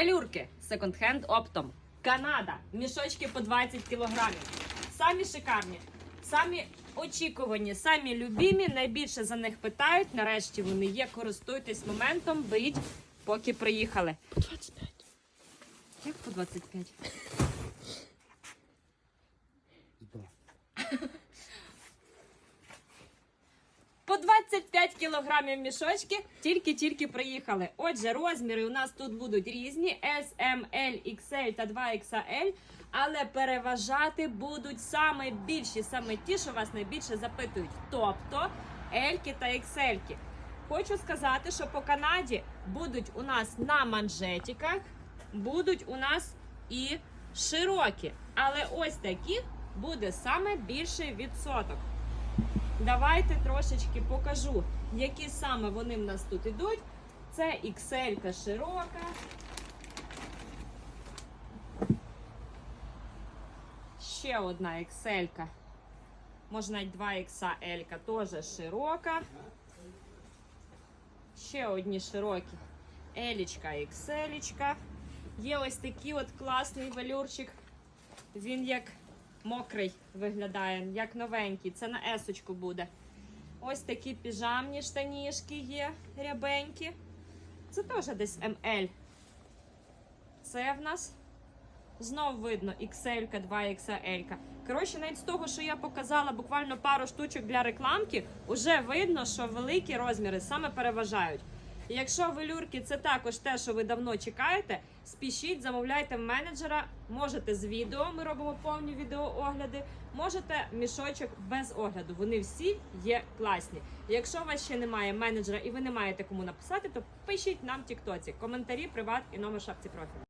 Велюрки секонд-хенд оптом. Канада. Мішочки по 20 кілограмів. Самі шикарні, самі очікувані, самі любімі. Найбільше за них питають. Нарешті вони є. Користуйтесь моментом, беріть, поки приїхали. По 25. Як по 25? По 25 кілограмів мішочки тільки-тільки приїхали. Отже, розміри у нас тут будуть різні: S, M, L, XL та 2XL. Але переважати будуть саме більші, саме ті, що вас найбільше запитують. Тобто L та XL. Хочу сказати, що по Канаді будуть у нас на манжетиках, будуть у нас і широкі. Але ось таких буде саме більший відсоток. Давайте трошечки покажу, які саме вони в нас тут ідуть. Це XL широка. Ще одна XL. Можна навіть 2 XL теж широка. Ще одні широкі. Елічка, XL. Є ось такий от класний велюрчик. Він як мокрий виглядає, як новенький. Це на есочку буде. Ось такі піжамні штанішки є рябенькі. Це теж десь МЛ. Це в нас знов видно XL, 2XL. Коротше, навіть з того, що я показала буквально пару штучок для рекламки, вже видно, що великі розміри саме переважають. І Якщо велюрки це також те, що ви давно чекаєте, спішіть, замовляйте в менеджера. Можете з відео, ми робимо повні відеоогляди. Можете мішочок без огляду. Вони всі є класні. Якщо у вас ще немає менеджера і ви не маєте кому написати, то пишіть нам в Тіктоці коментарі, приват і номер шапці профілю.